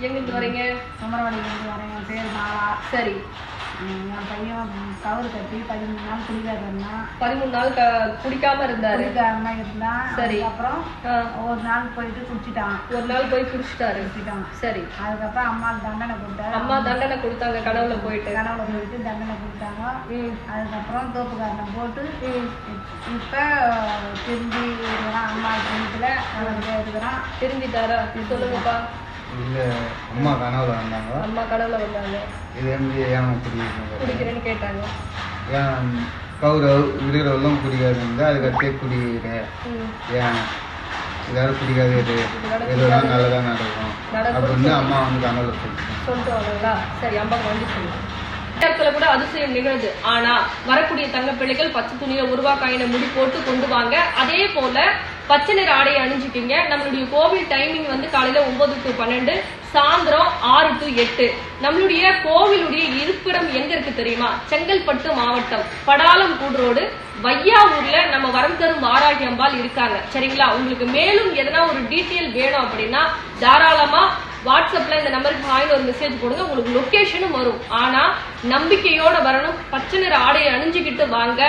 எங்கிருந்து வரீங்க? குமரவாடியிலேருந்து வரேன். என் பேர் மாலா சரி. என் பையன் கவுரு கட்டி பதிமூணு நாள் குடிக்காத இருந்தான். பதிமூணு நாள் க குடிக்காம இருந்தாரு? குடிக்காம இருந்தான். சரி. அதுக்கப்புறம் ஆ, ஒரு நாள் போயிட்டு குடிச்சிட்டான் ஒரு நாள் போய் குடிச்சிட்டாரு குடிச்சிட்டான் சரி. அதுக்கப்புறம் அம்மா தண்டனை கொடுத்தாரு அம்மா தண்டனை கொடுத்தாங்க கனவுல போயிட்டு? கனவுல போயிட்டு தண்டனை கொடுத்தாங்க. அதுக்கப்புறம் தோப்புக்காரனை போட்டு இப்போ திரும்பி அம்மா நல்லபடியாக இருக்கிறான். திரும்பிட்டாரா? சொல்லுங்கப்பா. இல்லை அம்மா கனவுல வந்தாங்க அம்மா கனவுல வந்தாங்க. இது வந்து ஏன் குடிக்கிறீங்க குடிக்கிறேன்னு கேட்டாங்க. ஏன் கௌரவ் இருக்கிறவெல்லாம் குடிக்காது இருந்தா அதுக்கடுத்தே குடிக்கிற ஏன்? இதோட குடிக்காது இரு எதுவும் நல்லதாக நடக்கும். அப்படின்னு அம்மா வந்து கனவுல சொல்லிட்டு வாங்களா சரி அம்மாக்கு வண்டி சொல்லுங்க. நேரத்துல கூட அதிசயம் நிகழுது. ஆனா வரக்கூடிய தங்க பிள்ளைகள் பச்சை துணியில உருவாக்காயின முடி போட்டு கொண்டு வாங்க. அதே போல பச்சை நிற ஆடையை அணிஞ்சுக்கிங்க. நம்மளுடைய கோவில் டைமிங் வந்து காலையில ஒன்பது டு பன்னெண்டு சாயந்தரம் ஆறு டு எட்டு. நம்மளுடைய கோவிலுடைய இருப்பிடம் எங்க இருக்கு தெரியுமா? செங்கல்பட்டு மாவட்டம் படாலம் கூடுரோடு வையாவூர்ல நம்ம வரம் தரும் ஆராய்ச்சி அம்பாள் இருக்காங்க. சரிங்களா? உங்களுக்கு மேலும் எதனா ஒரு டீட்டெயில் வேணும் அப்படின்னா தாராளமா வாட்ஸ்அப்ல இந்த நம்பருக்கு ஹாய்னு ஒரு மெசேஜ் போடுங்க. உங்களுக்கு லொக்கேஷனும் வரும். ஆனா நம்பிக்கையோட வரணும். பச்சை நிற ஆடையை அணிஞ்சுக்கிட்டு வாங்க.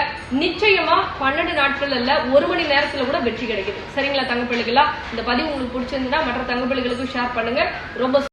நிச்சயமா பன்னெண்டு நாட்கள் அல்ல ஒரு மணி நேரத்துல கூட வெற்றி கிடைக்குது. சரிங்களா தங்கப்பிள்ளைகளா இந்த பதிவு உங்களுக்கு பிடிச்சிருந்தா மற்ற தங்கப்பிள்ளைகளுக்கும் ஷேர் பண்ணுங்க. ரொம்ப